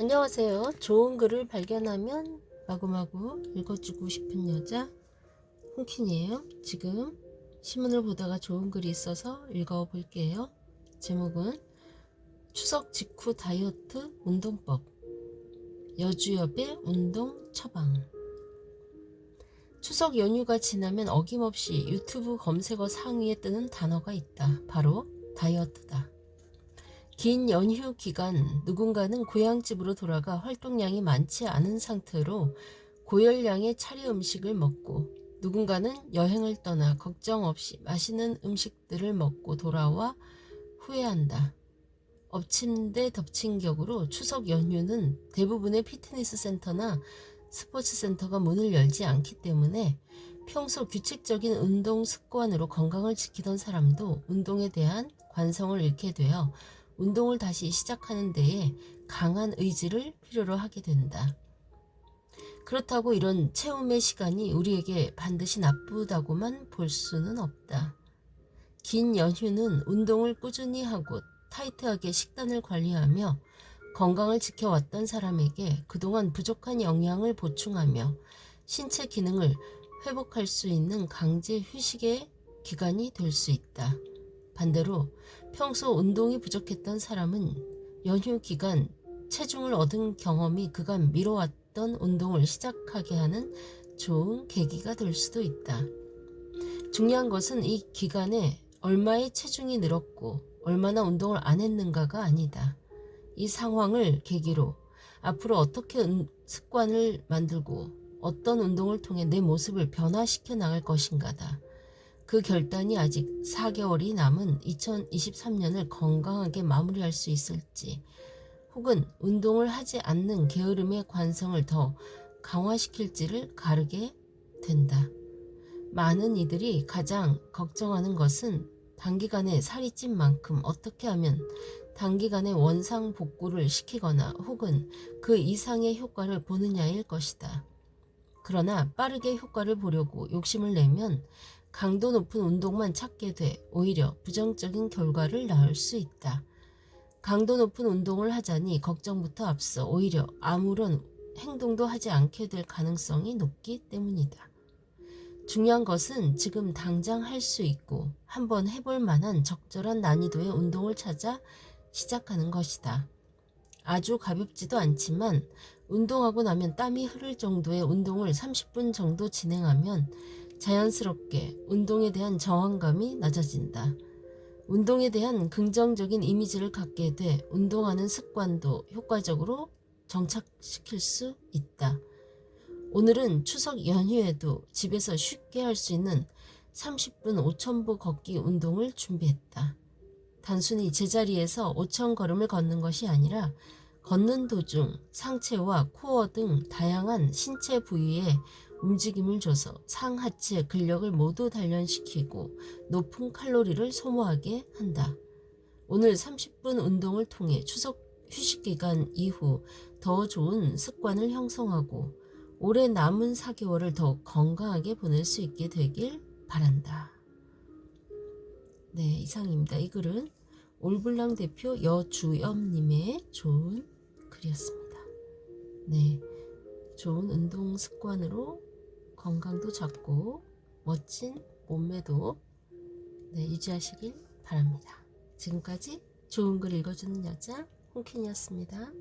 안녕하세요. 좋은 글을 발견하면 마구마구 읽어주고 싶은 여자 홍킨이에요. 지금 신문을 보다가 좋은 글이 있어서 읽어볼게요. 제목은 추석 직후 다이어트 운동법 여주엽의 운동 처방 추석 연휴가 지나면 어김없이 유튜브 검색어 상위에 뜨는 단어가 있다. 바로 다이어트다. 긴 연휴 기간 누군가는 고향집으로 돌아가 활동량이 많지 않은 상태로 고열량의 차례 음식을 먹고 누군가는 여행을 떠나 걱정 없이 맛있는 음식들을 먹고 돌아와 후회한다. 데 덮친 격으로 추석 연휴는 대부분의 피트니스 센터나 스포츠 센터가 문을 열지 않기 때문에 평소 규칙적인 운동 습관으로 건강을 지키던 사람도 운동에 대한 관성을 잃게 되어 운동을 다시 시작하는 데에 강한 의지를 필요로 하게 된다. 그렇다고 이런 체험의 시간이 우리에게 반드시 나쁘다고만 볼 수는 없다. 긴 연휴는 운동을 꾸준히 하고 타이트하게 식단을 관리하며 건강을 지켜왔던 사람에게 그동안 부족한 영양을 보충하며 신체 기능을 회복할 수 있는 강제 휴식의 기간이 될 수 있다. 반대로 평소 운동이 부족했던 사람은 연휴 기간 체중을 얻은 경험이 그간 미뤄왔던 운동을 시작하게 하는 좋은 계기가 될 수도 있다. 중요한 것은 이 기간에 얼마의 체중이 늘었고 얼마나 운동을 안 했는가가 아니다. 이 상황을 계기로 앞으로 어떻게 은- 습관을 만들고 어떤 운동을 통해 내 모습을 변화시켜 나갈 것인가다. 그 결단이 아직 4개월이 남은 2023년을 건강하게 마무리할 수 있을지, 혹은 운동을 하지 않는 게으름의 관성을 더 강화시킬지를 가르게 된다. 많은 이들이 가장 걱정하는 것은 단기간에 살이 찐 만큼 어떻게 하면 단기간에 원상 복구를 시키거나 혹은 그 이상의 효과를 보느냐일 것이다. 그러나 빠르게 효과를 보려고 욕심을 내면 강도 높은 운동만 찾게 돼 오히려 부정적인 결과를 낳을 수 있다. 강도 높은 운동을 하자니 걱정부터 앞서 오히려 아무런 행동도 하지 않게 될 가능성이 높기 때문이다. 중요한 것은 지금 당장 할 수 있고 한번 해볼 만한 적절한 난이도의 운동을 찾아 시작하는 것이다. 아주 가볍지도 않지만 운동하고 나면 땀이 흐를 정도의 운동을 30분 정도 진행하면 자연스럽게 운동에 대한 저항감이 낮아진다. 운동에 대한 긍정적인 이미지를 갖게 돼 운동하는 습관도 효과적으로 정착시킬 수 있다. 오늘은 추석 연휴에도 집에서 쉽게 할 수 있는 30분 5,000보 걷기 운동을 준비했다. 단순히 제자리에서 5,000 걸음을 걷는 것이 아니라 걷는 도중 상체와 코어 등 다양한 신체 부위에 움직임을 줘서 상하체 근력을 모두 단련시키고 높은 칼로리를 소모하게 한다. 오늘 30분 운동을 통해 추석 휴식 기간 이후 더 좋은 습관을 형성하고 올해 남은 4개월을 더 건강하게 보낼 수 있게 되길 바란다. 네, 이상입니다. 이 글은 올블랑 대표 여주엽님의 좋은 글이었습니다. 네, 좋은 운동 습관으로 건강도 잡고 멋진 몸매도 네, 유지하시길 바랍니다. 지금까지 좋은 글 읽어주는 여자 홍캔이었습니다.